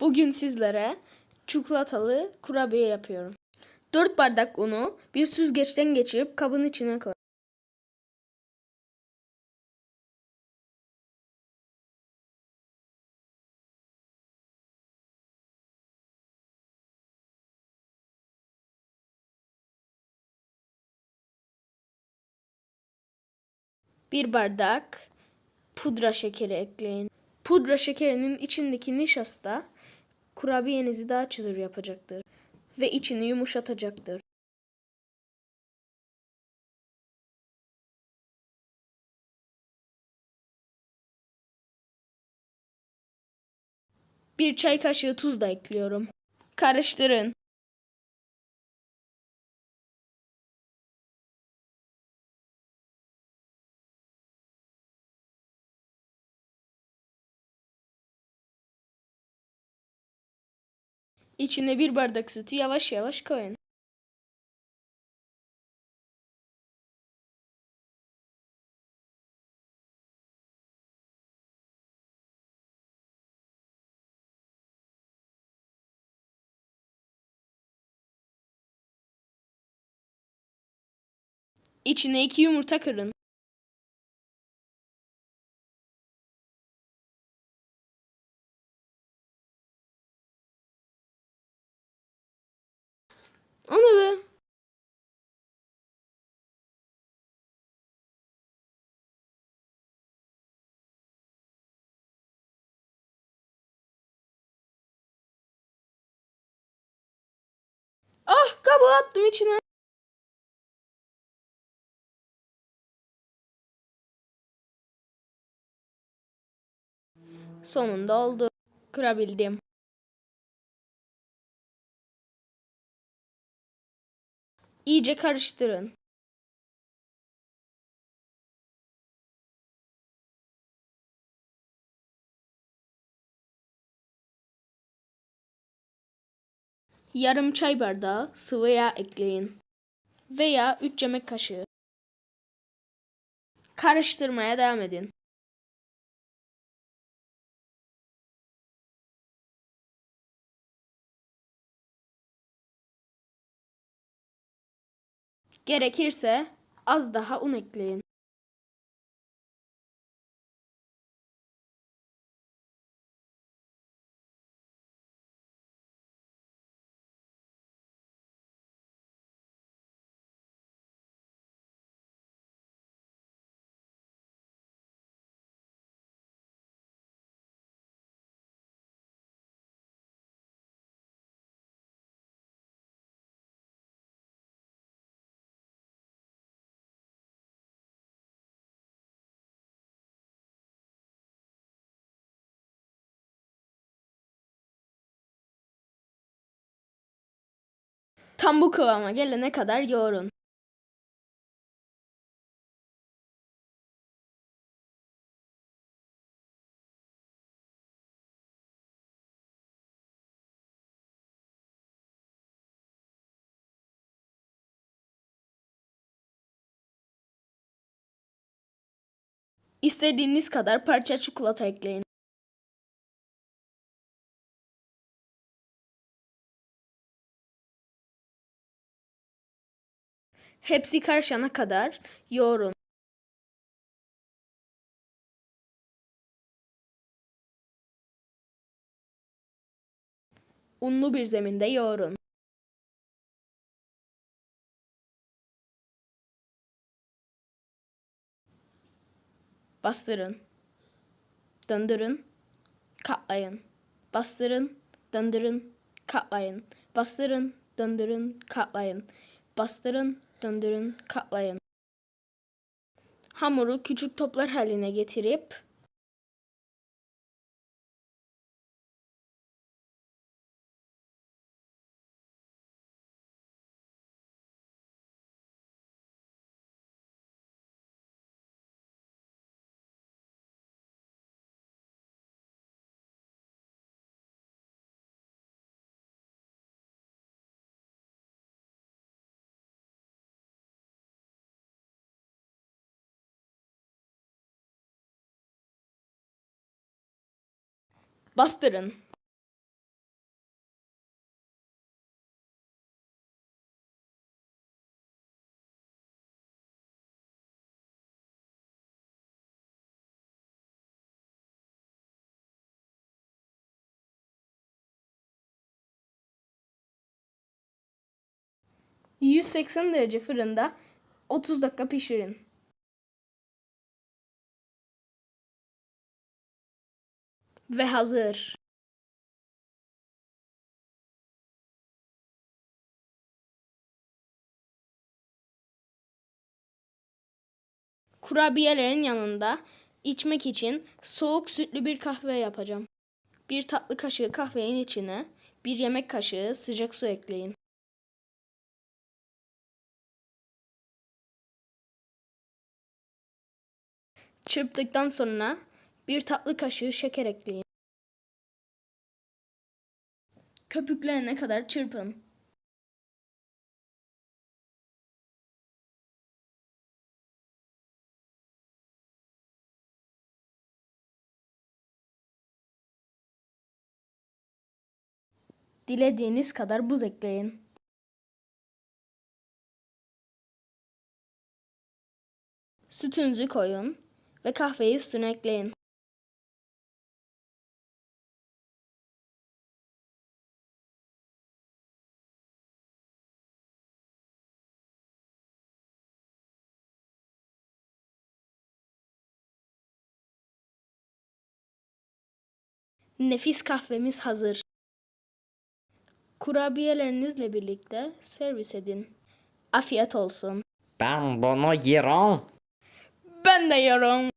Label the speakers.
Speaker 1: Bugün sizlere çikolatalı kurabiye yapıyorum. 4 bardak unu bir süzgeçten geçirip kabın içine koy. Bir bardak pudra şekeri ekleyin. Pudra şekerinin içindeki nişasta kurabiyenizi daha çıtır yapacaktır ve içini yumuşatacaktır. Bir çay kaşığı tuz da ekliyorum. Karıştırın. İçine bir bardak sütü yavaş yavaş koyun. İçine iki yumurta kırın. Kabuğu attım içine. Sonunda oldu. Kırabildim. İyice karıştırın. Yarım çay bardağı sıvı yağ ekleyin. Veya 3 yemek kaşığı. Karıştırmaya devam edin. Gerekirse az daha un ekleyin. Tam bu kıvama gelene kadar yoğurun. İstediğiniz kadar parça çikolata ekleyin. Hepsi karışana kadar yoğurun. Unlu bir zeminde yoğurun. Bastırın. Döndürün. Katlayın. Bastırın. Döndürün. Katlayın. Bastırın. Döndürün. Katlayın. Bastırın. Döndürün. Katlayın. Hamuru küçük toplar haline getirip Bastırın. %180 derece fırında 30 dakika pişirin. Ve hazır. Kurabiyelerin yanında içmek için soğuk sütlü bir kahve yapacağım. Bir tatlı kaşığı kahvenin içine bir yemek kaşığı sıcak su ekleyin. Çırptıktan sonra bir tatlı kaşığı şeker ekleyin. Köpüklenene kadar çırpın. Dilediğiniz kadar buz ekleyin. Sütünüzü koyun ve kahveyi üstüne ekleyin. Nefis kahvemiz hazır. Kurabiyelerinizle birlikte servis edin. Afiyet olsun.
Speaker 2: Ben bunu yerim.
Speaker 1: Ben de yiyorum.